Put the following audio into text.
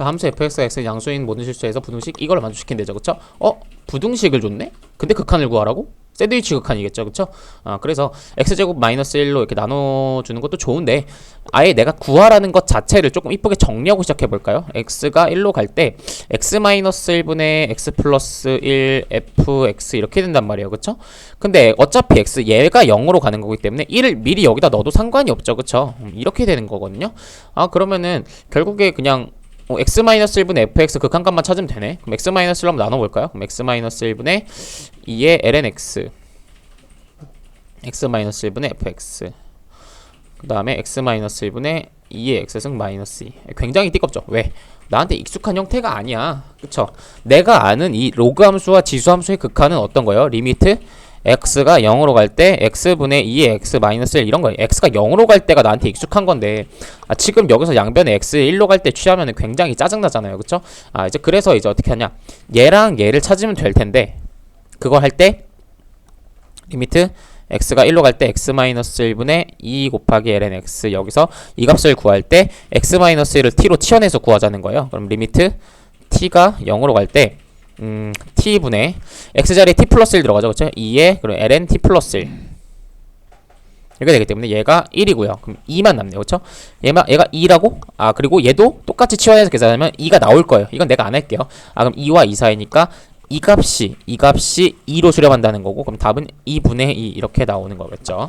자, 함수 fx가 x 양수인 모든 실수에서 부등식 이걸 만족시킨 되죠. 그쵸? 어? 부등식을 줬네? 근데 극한을 구하라고? 샌드위치 극한이겠죠. 그쵸? 아, 그래서 x제곱 마이너스 1로 이렇게 나눠주는 것도 좋은데 아예 내가 구하라는 것 자체를 조금 이쁘게 정리하고 시작해볼까요? x가 1로 갈 때 x 마이너스 1분의 x 플러스 1 fx 이렇게 된단 말이에요. 그쵸? 근데 어차피 x 얘가 0으로 가는 거기 때문에 1을 미리 여기다 넣어도 상관이 없죠. 그쵸? 음, 이렇게 되는 거거든요. 아, 그러면은 결국에 그냥 어, x-1분의 fx 극한값만 찾으면 되네. 그럼 x-1로 한번 나눠볼까요? 그럼 x-1분의 2의 lnx x-1분의 fx 그 다음에 x-1분의 2의 x승 마이너스 2 굉장히 띠껍죠? 왜? 나한테 익숙한 형태가 아니야 그쵸? 내가 아는 이 로그 함수와 지수 함수의 극한은 어떤 거예요? 리미트 x가 0으로 갈 때 x분의 2의 x 마이너스 1 이런 거예요 x가 0으로 갈 때가 나한테 익숙한 건데 아, 지금 여기서 양변에 x 1로 갈 때 취하면 굉장히 짜증나잖아요 그쵸? 아 이제 그래서 이제 어떻게 하냐 얘랑 얘를 찾으면 될 텐데 그걸 할 때 리미트 x가 1로 갈 때 x-1분의 2 곱하기 ln x 여기서 이 값을 구할 때 x-1을 t로 치환해서 구하자는 거예요. 그럼 리미트 t가 0으로 갈때 음, t분의 x자리에 t 플러스 1 들어가죠. 그렇죠? 2에 그럼 ln t 플러스 1 이렇게 되기 때문에 얘가 1이고요. 그럼 2만 남네요. 그렇죠? 얘가 얘가 2라고? 아, 그리고 얘도 똑같이 치환해서 계산하면 2가 나올 거예요. 이건 내가 안 할게요. 아, 그럼 2와 2 사이니까 이 값이 이 값이 2로 수렴한다는 거고 그럼 답은 2분의 2 이렇게 나오는 거겠죠.